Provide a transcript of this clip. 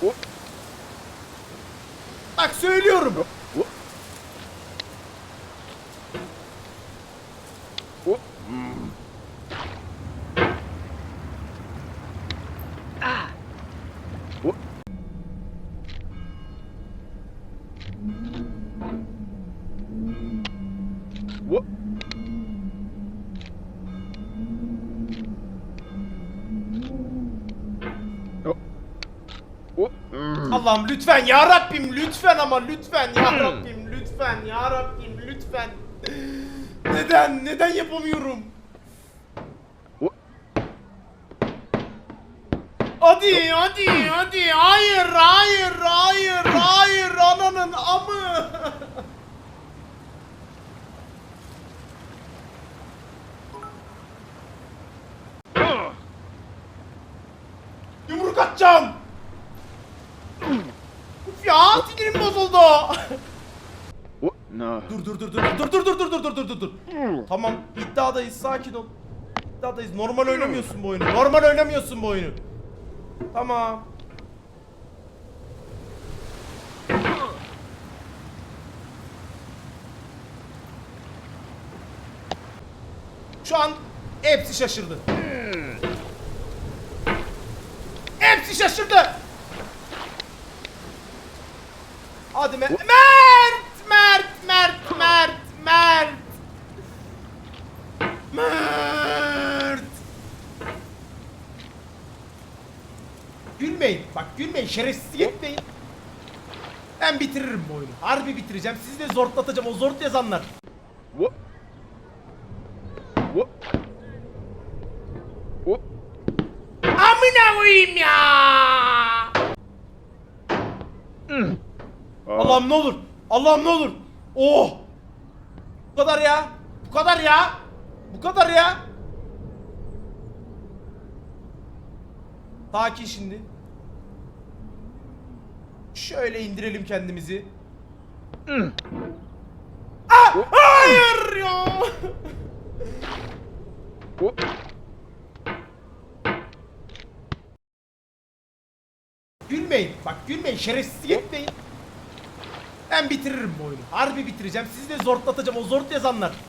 Hop. Bak söylüyorum. Hop. Hop. Hmm. Ah. Hop. Hop. Allah'ım lütfen ya Rabbim lütfen ama lütfen ya Rabbim lütfen ya Rabbim lütfen. Neden? Neden yapamıyorum? Hadi hadi hadi hayır hayır hayır hayır ananın amı. Yumruk atacağım. Ya sinirim bozuldu. No. Dur dur dur dur dur dur dur dur dur dur dur dur dur. Tamam iddiadayız sakin ol. İddiadayız normal oynamıyorsun bu oyunu. Normal oynamıyorsun bu oyunu. Tamam. Şu an hepsi şaşırdı. Hepsi şaşırdı. Hadi Mert. Mert! Mert! Mert! Mert! Mert! Mert! Gülmeyin. Bak gülmeyin. Şerefsiz etmeyin. Ben bitiririm bu oyunu. Harbi bitireceğim. Sizi de zortlatacağım. O zort yazanlar. What? What? What? Amına koyayım ya! Allah'ım ne olur. Allah'ım ne olur. Oh! Bu kadar ya. Bu kadar ya. Bu kadar ya. Sakin şimdi. Şöyle indirelim kendimizi. Ah! Hayır ya. Gülmeyin. Bak gülmeyin. Şerefsiz etmeyin. Ben bitiririm bu oyunu. Harbi bitireceğim. Sizi de zortlatacağım. O zort yazanlar.